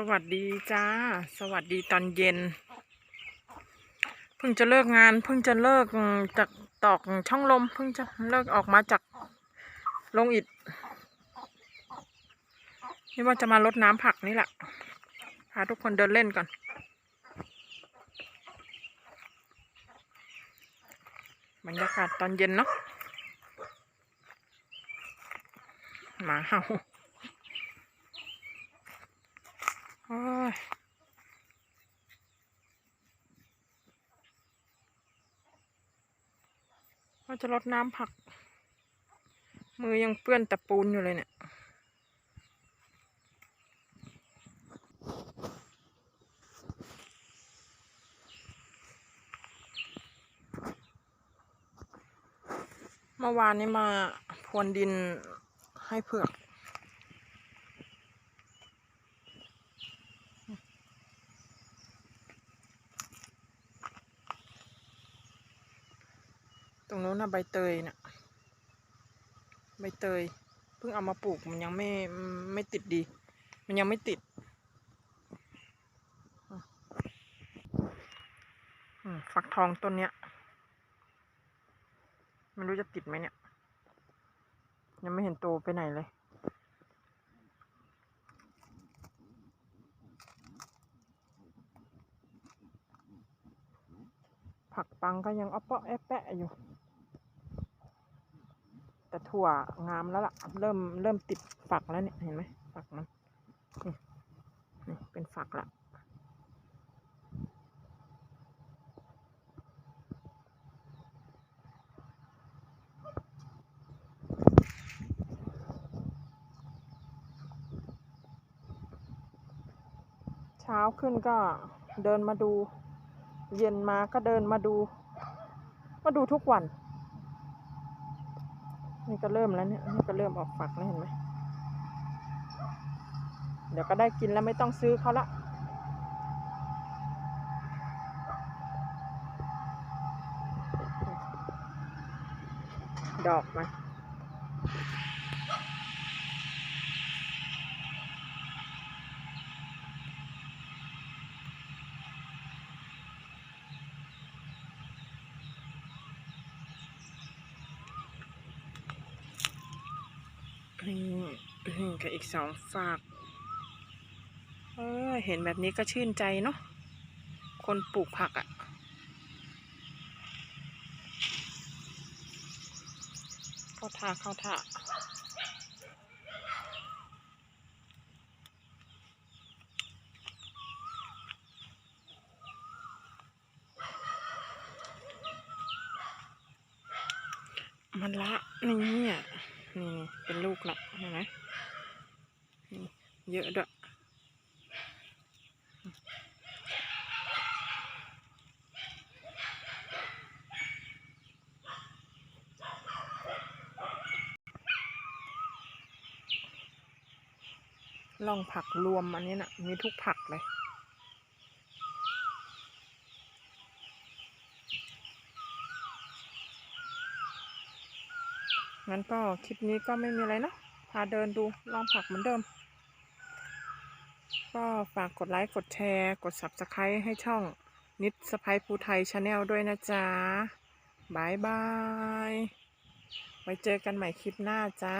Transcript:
สวัสดีจ้า สวัสดีตอนเย็น เพิ่งจะเลิกงาน เพิ่งจะเลิกจากตอกช่องลม เพิ่งจะเลิกออกมาจากลงอิฐนี่ว่าจะมารดน้ำผักนี่แหละพาทุกคนเดินเล่นก่อน บรรยากาศตอนเย็นเนาะหมาเห่า โอ้ยว่าจะรดน้ำผัก มือยังเปื้อนต่ปูนอยู่เลยเนี่ยเมื่อวานนี้มาพรวนดินให้เผือก ตรงโน้นนะใบเตยนะ่ะใบเตย เพิ่งเอามาปลูกมันยังไม่ไม่ติดดี มันยังไม่ติดฟักทองต้นเนี้ยไม่รู้จะติดไหมเนี่ย ยังไม่เห็นโตไปไหนเลยผักปังก็ยังอ้อเปาะแอะแปะอยู่ แต่ถั่วงามแล้วล่ะ เริ่มเริ่มติดฝักแล้วเนี่ย เห็นไหมฝักมันนี่นี่เป็นฝักละเช้าขึ้นก็เดินมาดู เย็นมาก็เดินมาดู มาดูทุกวัน นี่ก็เริ่มแล้วเนี่ยนี่ก็เริ่มออกฝักแล้วเห็นไหมเดี๋ยวก็ได้กินแล้วไม่ต้องซื้อเขาละดอกมา นี่กับอีกสองฝากเออเห็นแบบนี้ก็ชื่นใจเนาะคนปลูกผักอะ่ะ เข้าท่าเข้าท่ามันละนี่อะ นี่เป็นลูกละเห็นไหมนี่เยอะด้วยลองผักรวมอันนี้น่ะมีทุกผักเลย งั้นก็คลิปนี้ก็ไม่มีอะไรเนาะพาเดินดูลองผักเหมือนเดิม ก็ฝากกดไลค์กดแชร์ กด subscribe ให้ช่องนิดสไปภูไทยชาแนลด้วยนะจ๊ะบายบาย ไว้เจอกันใหม่คลิปหน้าจ้า